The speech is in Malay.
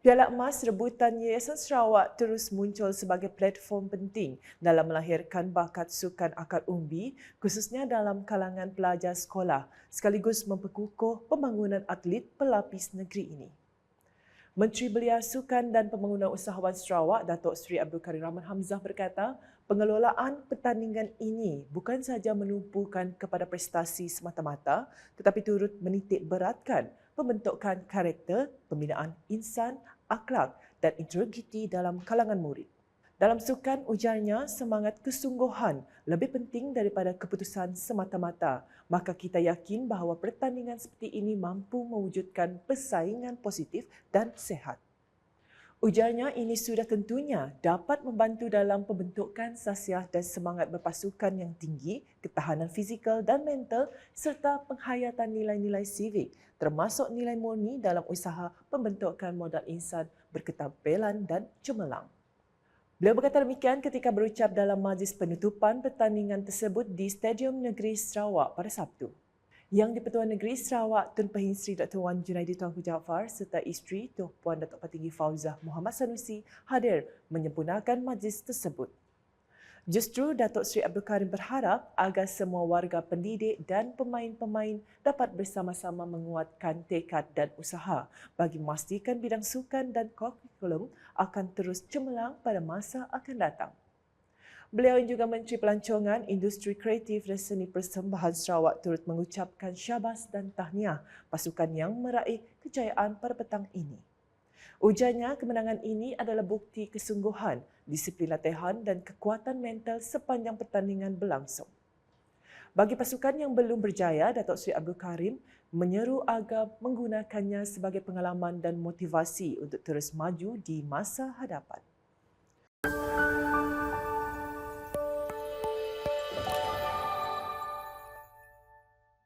Piala Emas rebutan Yayasan Sarawak terus muncul sebagai platform penting dalam melahirkan bakat sukan akar umbi khususnya dalam kalangan pelajar sekolah sekaligus memperkukuh pembangunan atlet pelapis negeri ini. Menteri Belia Sukan dan Pembangunan Usahawan Sarawak Datuk Seri Abdul Karim Rahman Hamzah berkata, pengelolaan pertandingan ini bukan sahaja menumpukan kepada prestasi semata-mata tetapi turut menitik beratkan pembentukan karakter, pembinaan insan, akhlak dan integriti dalam kalangan murid. Dalam sukan, ujarnya semangat kesungguhan lebih penting daripada keputusan semata-mata. Maka kita yakin bahawa pertandingan seperti ini mampu mewujudkan persaingan positif dan sehat. Ujarnya ini sudah tentunya dapat membantu dalam pembentukan sasiah dan semangat berpasukan yang tinggi, ketahanan fizikal dan mental serta penghayatan nilai-nilai sivik termasuk nilai murni dalam usaha pembentukan modal insan berketampilan dan cemerlang. Beliau berkata demikian ketika berucap dalam majlis penutupan pertandingan tersebut di Stadium Negeri Sarawak pada Sabtu. Yang di-Pertuan Negeri Sarawak Tun Pehin Sri Dr. Wan Junaidi Tuanku Jaafar serta isteri Tuan Puan Datuk Petinggi Fauzah Muhammad Sanusi hadir menyempurnakan majlis tersebut. Justru Datuk Seri Abdul Karim berharap agar semua warga pendidik dan pemain-pemain dapat bersama-sama menguatkan tekad dan usaha bagi memastikan bidang sukan dan kurikulum akan terus cemerlang pada masa akan datang. Beliau juga Menteri Pelancongan, Industri Kreatif dan Seni Persembahan Sarawak turut mengucapkan syabas dan tahniah pasukan yang meraih kejayaan pada petang ini. Ujarnya kemenangan ini adalah bukti kesungguhan, disiplin latihan dan kekuatan mental sepanjang pertandingan berlangsung. Bagi pasukan yang belum berjaya, Datuk Seri Abdul Karim menyeru agar menggunakannya sebagai pengalaman dan motivasi untuk terus maju di masa hadapan.